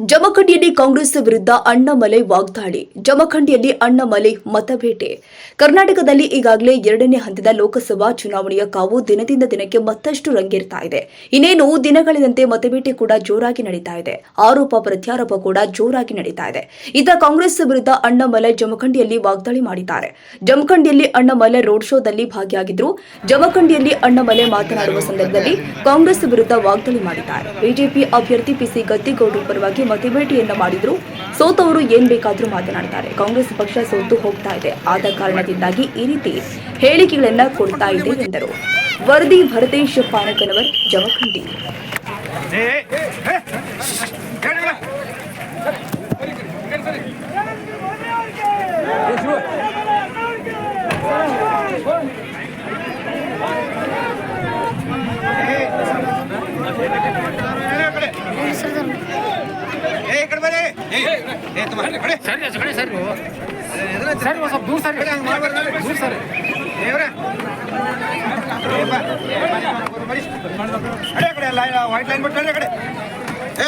ಜಮಖಂಡಿಯಲ್ಲಿ ಕಾಂಗ್ರೆಸ್ ವಿರುದ್ಧ ಅಣ್ಣಮಲೆ ವಾಗ್ದಾಳಿ. ಜಮಖಂಡಿಯಲ್ಲಿ ಅಣ್ಣಮಲೆ ಮತಬೇಟೆ ಕರ್ನಾಟಕದಲ್ಲಿ ಈಗಾಗಲೇ ಎರಡನೇ ಹಂತದ ಲೋಕಸಭಾ ಚುನಾವಣೆಯ ಕಾವು ದಿನದಿಂದ ದಿನಕ್ಕೆ ಮತ್ತಷ್ಟು ರಂಗೇರ್ತಾ ಇದೆ. ಇನ್ನೇನು ದಿನಗಳಿದಂತೆ ಮತಬೇಟೆ ಕೂಡ ಜೋರಾಗಿ ನಡೀತಾ ಇದೆ. ಆರೋಪ ಪ್ರತ್ಯಾರೋಪ ಕೂಡ ಜೋರಾಗಿ ನಡೀತಾ ಇದೆ. ಇತ್ತ ಕಾಂಗ್ರೆಸ್ ವಿರುದ್ಧ ಅಣ್ಣಮಲೆ ಜಮಖಂಡಿಯಲ್ಲಿ ವಾಗ್ದಾಳಿ ಮಾಡಿದ್ದಾರೆ. ಜಮಖಂಡಿಯಲ್ಲಿ ಅಣ್ಣಮಲೆ ರೋಡ್ ಶೋದಲ್ಲಿ ಭಾಗಿಯಾಗಿದ್ರು. ಜಮಖಂಡಿಯಲ್ಲಿ ಅಣ್ಣಮಲೆ ಮಾತನಾಡುವ ಸಂದರ್ಭದಲ್ಲಿ ಕಾಂಗ್ರೆಸ್ ವಿರುದ್ಧ ವಾಗ್ದಾಳಿ ಮಾಡಿದ್ದಾರೆ. ಬಿಜೆಪಿ ಅಭ್ಯರ್ಥಿ ಪಿಸಿ ಗದ್ದಿಗೌಡರು ಪರವಾಗಿ ಮತಬೇಟೆಯನ್ನ ಮಾಡಿದ್ರು ಸೋತವರು ಏನ್ ಬೇಕಾದ್ರೂ ಮಾತನಾಡ್ತಾರೆ ಕಾಂಗ್ರೆಸ್ ಪಕ್ಷ ಸೋತು ಹೋಗ್ತಾ ಇದೆ ಆದ ಕಾರಣದಿಂದಾಗಿ ಈ ರೀತಿ ಹೇಳಿಕೆಗಳನ್ನ ಕೊಡ್ತಾ ಇದೆ ಎಂದರು ವರದಿ ಭರತೇಶ್ ಪಾನಕನವರ್ ಜಮಖಂಡಿ ಏ ತುಂಬ ಕಡೆ ಸರಿ ಆಚೆ ಕಡೆ ಸರಿ ನೀವು ಸರಿ ಒಂದು ಸ್ವಲ್ಪ ದೂರ ಸರಿ ಕಡೆ ಹಂಗೆ ಮಾಡ್ಬಾರ್ದು ದೂರ ಸರಿ ದೇವ್ರೆ ಏ ಬಾ ಏ ಬಾ, ಬರಿ, ಬರಿ. ಕಡೆ ಕಡೆ ಲೈನ್ ವೈಟ್ ಲೈನ್ ಬಿಟ್ಟು ಕಡೆ ಏ